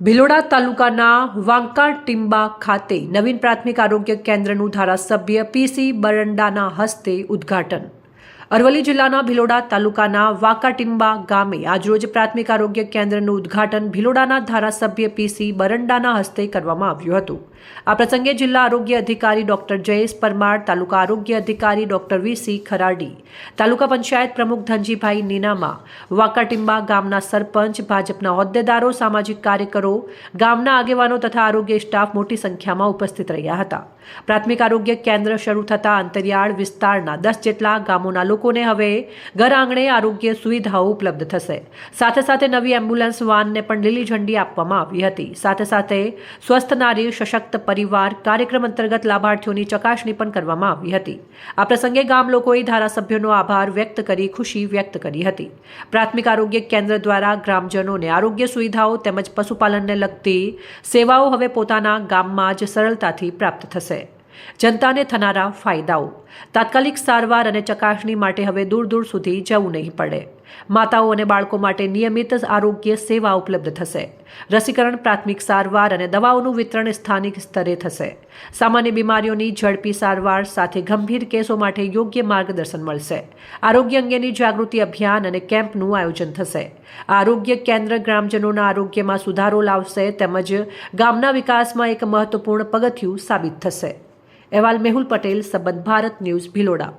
ભિલોડા તાલુકાના વાંકા ટીંબા ખાતે નવીન પ્રાથમિક આરોગ્ય કેન્દ્રનું ધારાસભ્ય પીસી બરંડાના હસ્તે ઉદ્ઘાટન. અરવલ્લી જિલ્લાના ભિલોડા તાલુકાના વાકાટિંબા ગામે આજરોજ પ્રાથમિક આરોગ્ય કેન્દ્રનું ઉદ્ઘાટન ભિલોડાના ધારાસભ્ય પીસી બરંડાના હસ્તે કરવામાં આવ્યું હતું. આ પ્રસંગે જિલ્લા આરોગ્ય અધિકારી ડોક્ટર જયેશ પરમાર, તાલુકા આરોગ્ય અધિકારી doctor V C Kharadi, taluka panchayat પ્રમુખ ધનજીભાઈ નીનામા, વાકાટિંબા ગામના સરપંચ, ભાજપના હોદ્દેદારો, સામાજિક કાર્યકરો, ગામના આગેવાનો તથા આરોગ્ય સ્ટાફ મોટી સંખ્યામાં ઉપસ્થિત રહ્યા હતા. પ્રાથમિક આરોગ્ય કેન્દ્ર શરૂ થતાં અંતરિયાળ વિસ્તારના દસ જેટલા ગામોના લોકોને હવે ઘર આંગણે આરોગ્ય સુવિધાઓ ઉપલબ્ધ થશે. સાથે સાથે નવી એમ્બ્યુલન્સ વાનને પણ લીલી ઝંડી આપવામાં આવી હતી. સાથે સાથે સ્વસ્થ નારી, સશક્ત પરિવાર કાર્યક્રમ અંતર્ગત લાભાર્થીઓની ચકાસણી પણ કરવામાં આવી હતી. આ પ્રસંગે ગામ લોકોએ ધારાસભ્યોનો આભાર વ્યક્ત કરી ખુશી વ્યક્ત કરી હતી. પ્રાથમિક આરોગ્ય કેન્દ્ર દ્વારા ગ્રામજનોને આરોગ્ય સુવિધાઓ તેમજ પશુપાલનને લગતી સેવાઓ હવે પોતાના ગામમાં જ સરળતાથી પ્રાપ્ત થશે. જનતાને થનારા ફાયદાઓ. તાત્કાલિક સારવાર અને ચકાસણી માટે હવે દૂર દૂર સુધી જવું નહીં પડે. માતાઓ અને બાળકો માટે નિયમિત આરોગ્ય સેવા ઉપલબ્ધ થશે. રસીકરણ, પ્રાથમિક સારવાર અને દવાઓનું વિતરણ સ્થાનિક સ્તરે થશે. સામાન્ય બીમારીઓની ઝડપી સારવાર સાથે ગંભીર કેસો માટે યોગ્ય માર્ગદર્શન મળશે. આરોગ્ય અંગેની જાગૃતિ અભિયાન અને કેમ્પનું આયોજન થશે. આરોગ્ય કેન્દ્ર ગ્રામજનોના આરોગ્યમાં સુધારો લાવશે તેમજ ગામના વિકાસમાં એક મહત્વપૂર્ણ પગથિયું સાબિત થશે. અહેવાલ મેહુલ પટેલ સંબંધ ભારત ન્યૂઝ ભિલોડા.